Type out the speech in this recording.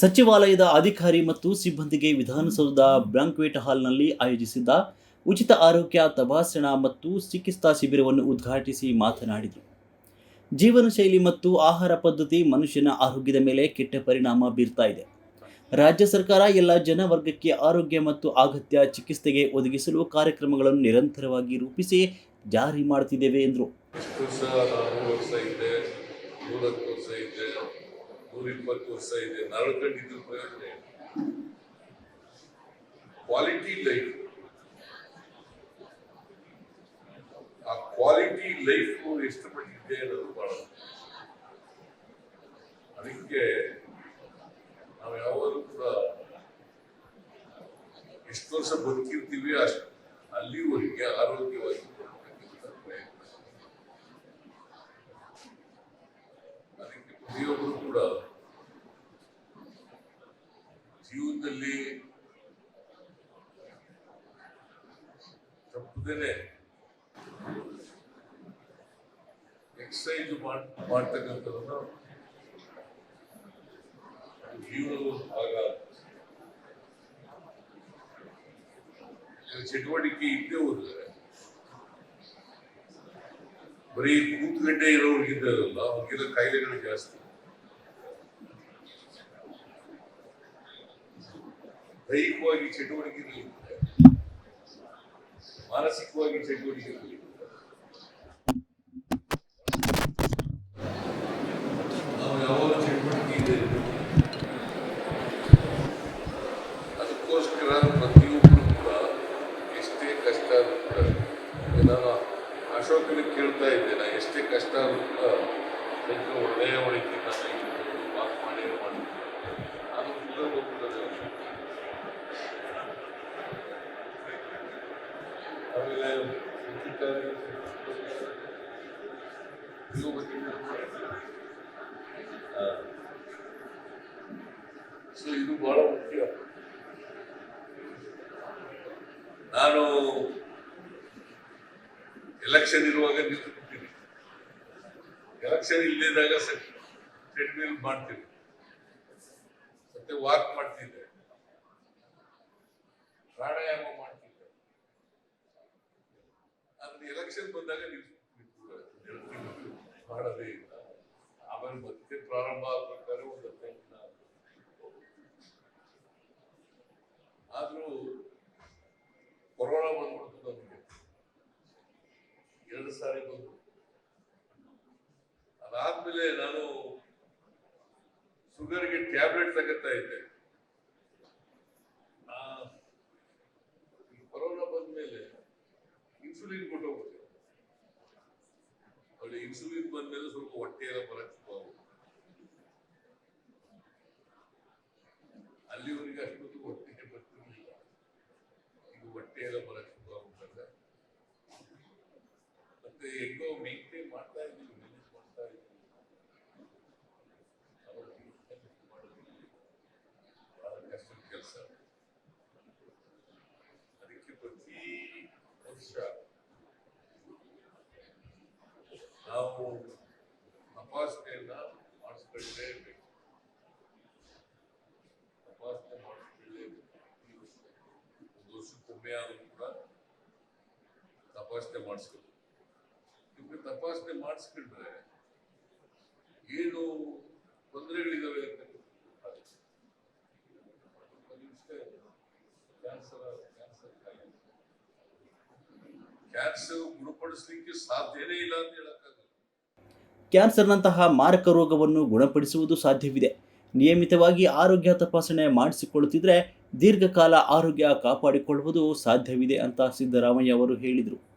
ಸಚಿವಾಲಯದ ಅಧಿಕಾರಿ ಮತ್ತು ಸಿಬ್ಬಂದಿಗೆ ವಿಧಾನಸೌಧದ ಬ್ಯಾಂಕ್ವೆಟ್ ಹಾಲ್ನಲ್ಲಿ ಆಯೋಜಿಸಿದ್ದ ಉಚಿತ ಆರೋಗ್ಯ ತಪಾಸಣಾ ಮತ್ತು ಚಿಕಿತ್ಸಾ ಶಿಬಿರವನ್ನು ಉದ್ಘಾಟಿಸಿ ಮಾತನಾಡಿದರು. ಜೀವನ ಶೈಲಿ ಮತ್ತು ಆಹಾರ ಪದ್ಧತಿ ಮನುಷ್ಯನ ಆರೋಗ್ಯದ ಮೇಲೆ ಕೆಟ್ಟ ಪರಿಣಾಮ ಬೀರ್ತಾ ಇದೆ. ರಾಜ್ಯ ಸರ್ಕಾರ ಎಲ್ಲ ಜನವರ್ಗಕ್ಕೆ ಆರೋಗ್ಯ ಮತ್ತು ಅಗತ್ಯ ಚಿಕಿತ್ಸೆಗೆ ಒದಗಿಸಲು ಕಾರ್ಯಕ್ರಮಗಳನ್ನು ನಿರಂತರವಾಗಿ ರೂಪಿಸಿ ಜಾರಿ ಮಾಡುತ್ತಿದ್ದೇವೆ ಎಂದರು. ಎಷ್ಟು ಸಹ ನೂರು ವರ್ಷ ಇದೆ ನೂರತ್ತು ವರ್ಷ ಇದೆ ನೂರ ಇಪ್ಪತ್ತು ವರ್ಷ ಇದೆ ನಡ್ಕೊಂಡಿದ್ದು ಪ್ರಯೋಜನ ಇಲ್ಲ ಕ್ವಾಲಿಟಿ ಲೈಫ್ ಆ ಕ್ವಾಲಿಟಿ ಲೈಫ್ ಎಷ್ಟು ಮಟ್ಟಿಗೆ ಅನ್ನೋದು ಬಹಳ ಮುಖ್ಯ. ಅದಕ್ಕೆ ನಾವು ಯಾವಾಗಲೂ ಕೂಡ ಎಷ್ಟು ವರ್ಷ ಬದುಕಿರ್ತೀವಿ ಅಷ್ಟು ಅಲ್ಲಿವರೆಗೆ ಆರೋಗ್ಯವಾಗಿ ಜೀವನದಲ್ಲಿ ತಪ್ಪದೇನೆ. ಎಕ್ಸಸೈಸ್ ಮಾಡ್ತಕ್ಕಂಥದ್ದನ್ನು ಜೀವನದ ಭಾಗ ಚಟುವಟಿಕೆ ಇದ್ದೇ ಹೋದ್ರೆ, ಬರೀ ಕೂತ್ಗಡ್ಡೆ ಇರೋರ್ಗಿದ್ದಾರಲ್ಲ ಅವ್ರಿಗೆಲ್ಲ ಕಾಯಿಲೆಗಳು ಜಾಸ್ತಿ. ದೈಹಿಕವಾಗಿ ಚಟುವಟಿಕೆ ಇರಲಿ ಮಾನಸಿಕವಾಗಿ ಚಟುವಟಿಕೆ ಚಟುವಟಿಕೆ ಇದೆ ಅದಕ್ಕೋಸ್ಕರ ಕೂಡ ಎಷ್ಟೇ ಕಷ್ಟ ಕೇಳ್ತಾ ಇದ್ದೆ, ನಾ ಎಷ್ಟೇ ಕಷ್ಟ ಒಳ್ಳೆಯ ಒಳಿತೀನಿ ನಾನು ಮಾಡಿ ಆಮೇಲೆ ಉಚಿತವಾಗಿ ಇದು ಗೊತ್ತಿಲ್ಲ. ಆ. ಸೊ ಇದು ಬಹಳ ಮುಖ್ಯ. ನಾನು ಎಲೆಕ್ಷನ್ ಇರುವಾಗ ನಿಂತ್ಬಿಡ್ತೀನಿ ಎಲೆಕ್ಷನ್ ಇಲ್ಲದಾಗ ಟ್ರೆಡ್ಮಿಲ್ ಮಾಡ್ತೀನಿ. ಮತ್ತೆ ವಾಕ್ ಮಾಡ್ತಿದ್ದೆ. ಪ್ರಾಣಾಯಾಮ ಆದ್ರೆ ಎಲೆಕ್ಷನ್ ಬಂದಾಗ ಮಾಡದೇ ಇಲ್ಲ ಆಮೇಲೆ ಮತ್ತೆ ಪ್ರಾರಂಭ ಆಗ್ಬೇಕಾದ್ರೆ ಒಂದು ಹದಿನೈದು ದಿನ. ಆದ್ರೂ ಕೊರೋನಾ ಬಂದ್ಬಿಡ್ತು ನಮಗೆ. ಎರಡು ಸಾರಿ ಬಂದು ಅದಾದ್ಮೇಲೆ ನಾನು ಶುಗರ್ಗೆ ಟ್ಯಾಬ್ಲೆಟ್ ತಗೋತಾ ಇದ್ದೆ. ಇನ್ಸುಲಿನ್ ಬಂದ್ಮೇಲೆ ಸ್ವಲ್ಪ ಹೊಟ್ಟೆ ಎಲ್ಲ ಬರಕ್ ಶುರು ಆಗ್ಬಿಡ್ತು. ಅಲ್ಲಿವರೆಗೆ ಅಷ್ಟೊತ್ತು ಹೊಟ್ಟೆ ಬರ್ತಿರ್ಲಿಲ್ಲ ಈಗ ಹೊಟ್ಟೆ ಎಲ್ಲ ಬರಕ್ ಶುರು ಆಗ್ಬಿಟ್ಟಲ್ಲ ಮತ್ತೆ ಹೆಂಗೋ ಮೇಂಟೈನ್ ನಾವು ತಪಾಸಣೆಯನ್ನ ಮಾಡಿಸ್ಕೊಳ್ಳೇಬೇಕು ತಪಾಸಣೆ ಮಾಡಿಸ್ಕೊಳ್ಳೇಬೇಕು ಈ ವರ್ಷ. ಒಂದು ವರ್ಷಕ್ಕೊಮ್ಮೆ ಆದ್ರೂ ಕೂಡ ತಪಾಸಣೆ ಮಾಡಿಸ್ಬೇಕು ನಿಮ್ಗೆ ತಪಾಸಣೆ ಮಾಡಿಸ್ಕೊಂಡ್ರೆ ಏನು ತೊಂದರೆಗಳಿದಾವೆ ಅಂತ ಗೊತ್ತಾಗುತ್ತೆ. ಅದು ಇಷ್ಟೇ ಕ್ಯಾನ್ಸರ್ ಕ್ಯಾನ್ಸರ್ ಕಾಯಿಲೆ ಕ್ಯಾನ್ಸರ್ ಗುಣಪಡಿಸ್ಲಿಕ್ಕೆ ಸಾಧ್ಯನೇ ಇಲ್ಲ ಅಂತ ಹೇಳಕ್ಕಾಗಲ್ಲ ಕ್ಯಾನ್ಸರ್ನಂತಹ ಮಾರಕ ರೋಗವನ್ನು ಗುಣಪಡಿಸುವುದು ಸಾಧ್ಯವಿದೆ. ನಿಯಮಿತವಾಗಿ ಆರೋಗ್ಯ ತಪಾಸಣೆ ಮಾಡಿಸಿಕೊಳ್ಳುತ್ತಿದ್ದರೆ ದೀರ್ಘಕಾಲ ಆರೋಗ್ಯ ಕಾಪಾಡಿಕೊಳ್ಳುವುದು ಸಾಧ್ಯವಿದೆ ಅಂತ ಸಿದ್ದರಾಮಯ್ಯ ಅವರು ಹೇಳಿದರು.